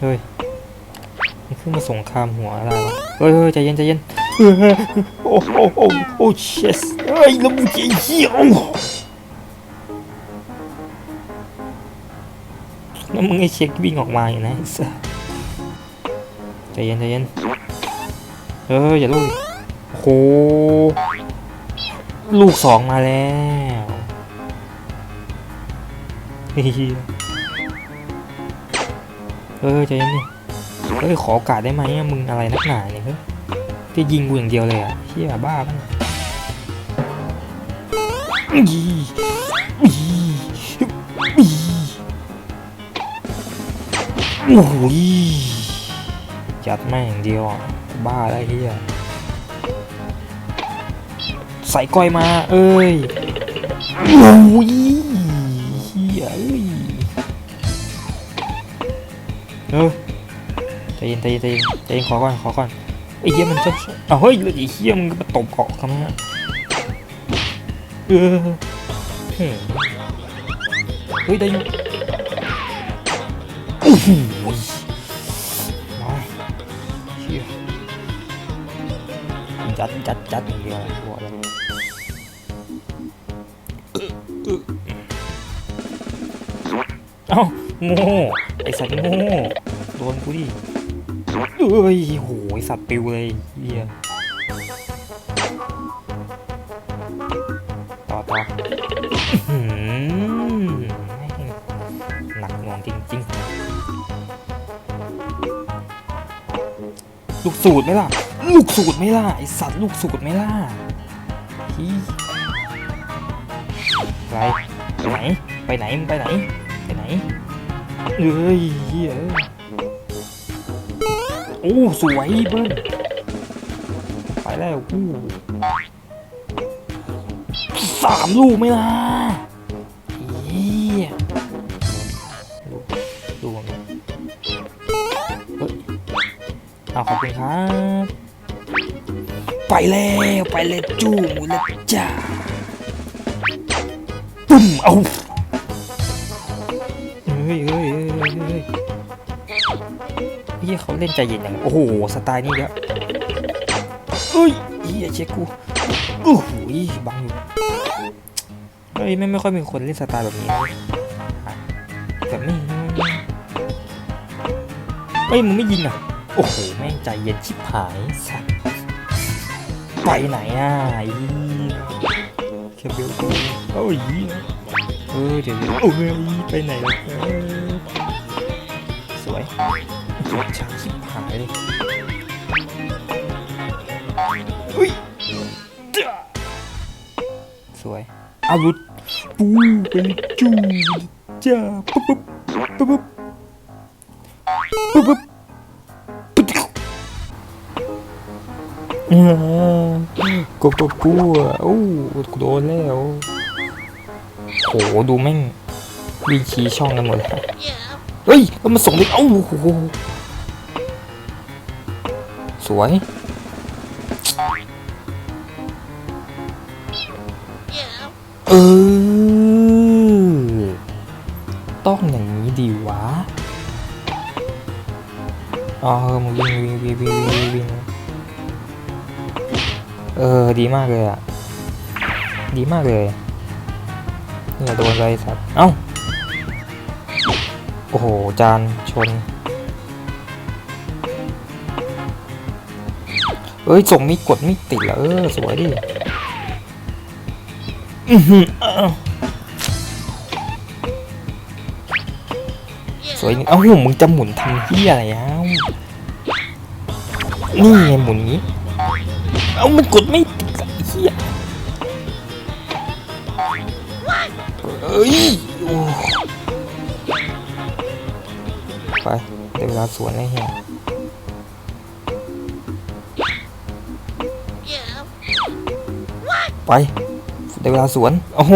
เฮ้ยนี่ขึ้นมาสงครามหัวอะไรวะเฮ้ยเฮ้ยใจเย็นใจเย็นเฮ้เยโอ้โอ้โอ้โอ้เชสเฮ้ยแล้วมึงจะเหี้ยโอ้แล้วมึงไอ้เช็ควิ่งออกมาอยู่นะไอ้สัสใจเย็นใจเย็นเฮ้ยอย่าลูกโอ้โหลูกสองมาแล้ว เออใจเย็นดิเฮ้ยขอโอกาสได้ไหมมึงอะไรนักหนาเนี่ยเฮ้ยที่ยิงกูอย่างเดียวเลยอะเฮียบ้าปะเนี่ยอีอีอีโอ้โหจัดแม่งอย่างเดียวอะบ้าแล้วเฮียใส่ก้อยมา เอ้ยโอ้ย เออใจเย็นใจเย็นใจเย็นใจเย็นขอก่อนขอก่อนไอ้เหี้ยมันจะเอาเฮ้ยไอ้เหี้ยมันมาตบเกาะทำไมอะเออเฮ้ยได้ยู่โอ้โหมาเชี่ยจัดจัดจัดอย่างเดียวเลยบอกเลยเอ้าโง่ ไอสัตว์โง่โดนกูดิเอ้ยโหไอ้สัตว์ปิวเลยเฮียต่อต่ออื้อหือแม่งหนักหน่วงจริงๆ ลูกสูตรไหมล่ะ ลูกสูตรไหมล่ะ ไอสัตว์ลูกสูตรไหมล่ะฮีไปไหนไปไหนมึงไปไหน ไปไหน เอ้ยเหี้ยโอ้สวยเบิ้ลไปแล้วอู้สามลูกไหม่ล่ะเหี้ยดูดูมันเฮ้ยเอาขอบคุณครับ ไปแล้วไปเลยจู้หมูแล้วจ้าปุ้มเอา ฮ้ยเฮ้ยเฮ้ยเฮ้ยเฮียเขาเล่นใจเย็นอย่างโอ้โหสไตล์นี้เยอะเฮ้ยเฮียเช็คกูโอ้โหบังอยู่เฮ้ยไม่ไม่ค่อยมีคนเล่นสไตล์แบบนี้นะอะแบบนี้เฮ้ยมึงไม่ยิงอะโอ้โหแม่งใจเย็นชิบหายสัตว์ไปไหนอะไอ้เหี้ยแคเบลโอ้ย เหี้ยเออเดี๋ยวเดี๋ยวโอ้ยไปไหนล่ะเออสวยสวยช้างชิบหายเลยอุ้ยจ้าสวยอาวุธปูเป็นจูจ้าปุ๊บปุ๊บปุ๊บปุ๊บปุ๊บปุ๊บปุ๊บอ่ากบกปูอะโอ้กูโดนแล้ว โหดูแม่งวิ่งชี้ช่องกันหมดเลยเฮ้ยแล้วมันส่งเลยเอ้าโอ้โหสวยเออต้องอย่างนี้ดีวะอ๋อเออมึงวิ่งวิ่งวิ่งวิ่งวิ่งวิ่งเออดีมากเลยอะดีมากเลย เนี่ยโดนไรสัตว์ เอ้า โอ้โห จานชน เอ้ย ส่งมีดกดไม่ติดแล้วเออ สวยดิอื้อหือเอ้าสวยนี่เอ้ามึงจะหมุนทำที่อะไรอ้านี่ไงหมุนนี้ เอ้ามันกดไม่ติดไอ้เหี้ย เอ้ยโอ้ไปได้เวลาสวนแล้วเฮียไปได้เวลาสวน โอ้โห